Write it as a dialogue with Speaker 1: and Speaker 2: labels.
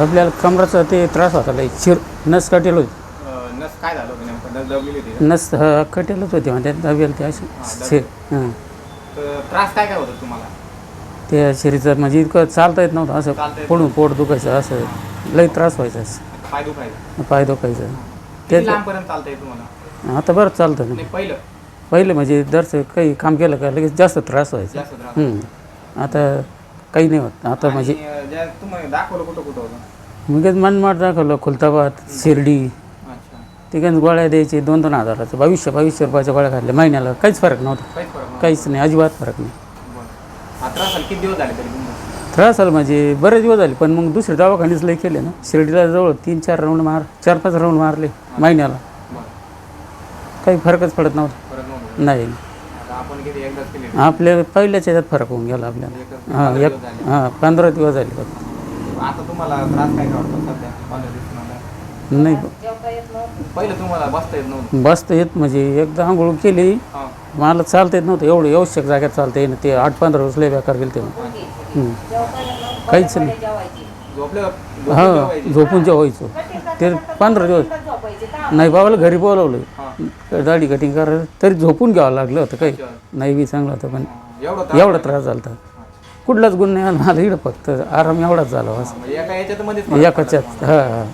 Speaker 1: आपल्याला कमराचा ते त्रास होता लई. शिर नस कटेल होती.
Speaker 2: अं, नस काय झालं होतं नेमकं? नस दबलेली होती का?
Speaker 1: नस हा, कटेलच होती म्हणजे दाबेल ते अशी. शिर हां.
Speaker 2: तर त्रास काय काय होतं तुम्हाला?
Speaker 1: त्या शरीराचं म्हणजे इतकं चालता येत नव्हतं
Speaker 2: चालता
Speaker 1: असं
Speaker 2: येत
Speaker 1: पडून पोट दुखायचं असं. लई त्रास व्हायचा असं.
Speaker 2: पाय दुखायचं.
Speaker 1: पाय दुखायचं.
Speaker 2: किती
Speaker 1: तेच
Speaker 2: लांबपर्यंत चालता तुम्हाला?
Speaker 1: आता बरं चालतं ना.
Speaker 2: नाही पहिलं.
Speaker 1: पहिले म्हणजे दरच काही काम केलं का लगेच जास्त त्रास व्हायचा.
Speaker 2: जास्त त्रास.
Speaker 1: हम्म. आता काही नाही होत. आता म्हणजे
Speaker 2: ज्या तुम्हाला दाखवलं कुठं कुठं होतं?
Speaker 1: मग मनमाड दाखवलं खुलताबाद शिर्डी.
Speaker 2: अच्छा.
Speaker 1: तिकडे गोळ्या द्यायचे दोन दोन हजाराचं. बावीसशे बावीसशे रुपयाच्या गोळ्या खाल्ल्या. महिन्याला काहीच फरक नव्हता.
Speaker 2: काहीच फरक नाही
Speaker 1: काहीच नाही अजिबात फरक नाही.
Speaker 2: बरं. त्रास झाला किती दिवस झाले तरी तुम्हाला
Speaker 1: त्रास झाला म्हणजे बरेच दिवस झाले पण मग दुसरे दवाखानेच लई केले ना. शिर्डीला जवळ तीन चार राऊंड मार चार पाच राऊंड मारले महिन्याला.
Speaker 2: बरं.
Speaker 1: काही फरकच पडत नव्हता.
Speaker 2: फरक नव्हतं.
Speaker 1: नाही. आपल्या पहिल्याच याच्यात फरक होऊन गेला आपल्याला. हां एक हां पंधरा दिवस झाले फक्त.
Speaker 2: आता तुम्हाला त्रास काय काय वाटतो सध्या पंधरा दिवसानंतर
Speaker 1: नाही.
Speaker 2: पहिलं तुम्हाला बसता येत नव्हतं.
Speaker 1: बसता येत म्हणजे एकदा आंघोळ केली.
Speaker 2: हां.
Speaker 1: मला चालता येत नव्हतं. एवढं आवश्यक जागेत चालता येईन. ते आठ पंधरा वर्ष लय बेकार गेले तेव्हा. हम्म. काहीच नाही.
Speaker 2: झोपले
Speaker 1: हां झोपून जेवायचो. ते पंधरा दिवस नाही बाबाला घरी बोलावलं दाढी कटिंग करायला तरी झोपून घ्यावं लागलं होतं काही. नाही बी चांगलं होतं पण
Speaker 2: एवढं त्रास
Speaker 1: झाला. होता. कुठलाच गुण नाही आला मला इकडं फक्त आराम एवढाच झाला एकाच्यात हां हां.